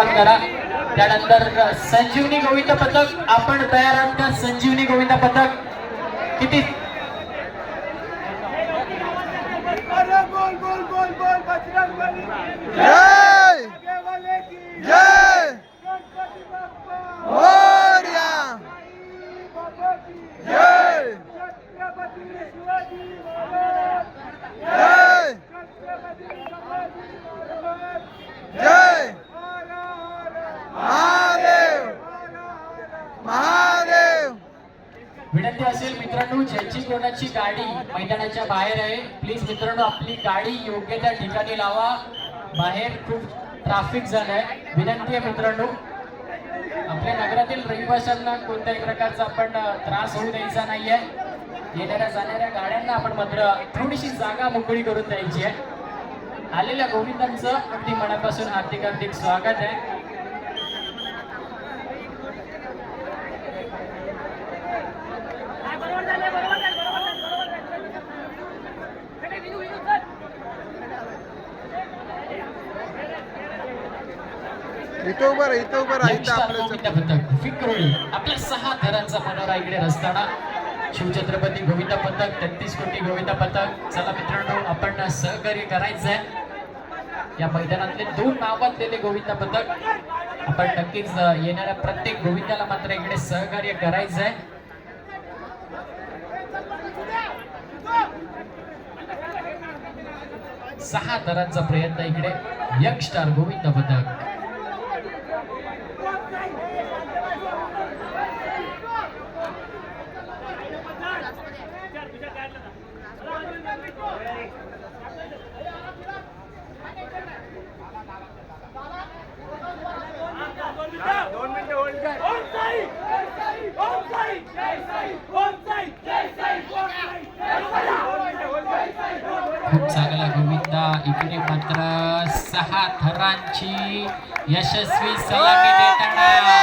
सुरुवात करा. त्यानंतर संजीवनी गोविंद पथक. आपण तयार आहात का? संजीवनी गोविंद पथक. किती? अरे बोल बोल बोल बोल विनंती असेल मित्रांनो ज्याची कोणाची गाडी मैदानाच्या बाहेर आहे प्लीज मित्रांनो आपली गाडी योग्य त्या ठिकाणी लावा. बाहेर खूप ट्राफिक झालंय. विनंती आहे मित्रांनो. आपल्या नगरातील रहिवाशांना कोणत्याही प्रकारचा आपण त्रास होऊ द्यायचा नाहीये. येणाऱ्या जाणाऱ्या गाड्यांना आपण मात्र थोडीशी जागा मोकळी करून द्यायची आहे. आलेल्या गोविंदांचं अगदी मनापासून हार्दिक हार्दिक स्वागत आहे. इथं उभं राहा इथं उभं राहा इथं आपलं विक्रोळी आपल्या सहा थरांचा मनोरा इकडे रस्ताना शिवछत्रपती गोविंद पथक तेहतीस कोटी गोविंद पथक. चला मित्रांनो आपण सहकार्य करायचंय. या मैदानातले दोन नावातलेले गोविंद पथक. आपण नक्कीच येणाऱ्या प्रत्येक गोविंदाला मात्र इकडे सहकार्य करायचंय. सहा थरांचा प्रयत्न इकडे यंगस्टार गोविंद पथक. खूप चांगला गोविंदा. इकडे मात्र सहा थरांची यशस्वी सलामी देताना.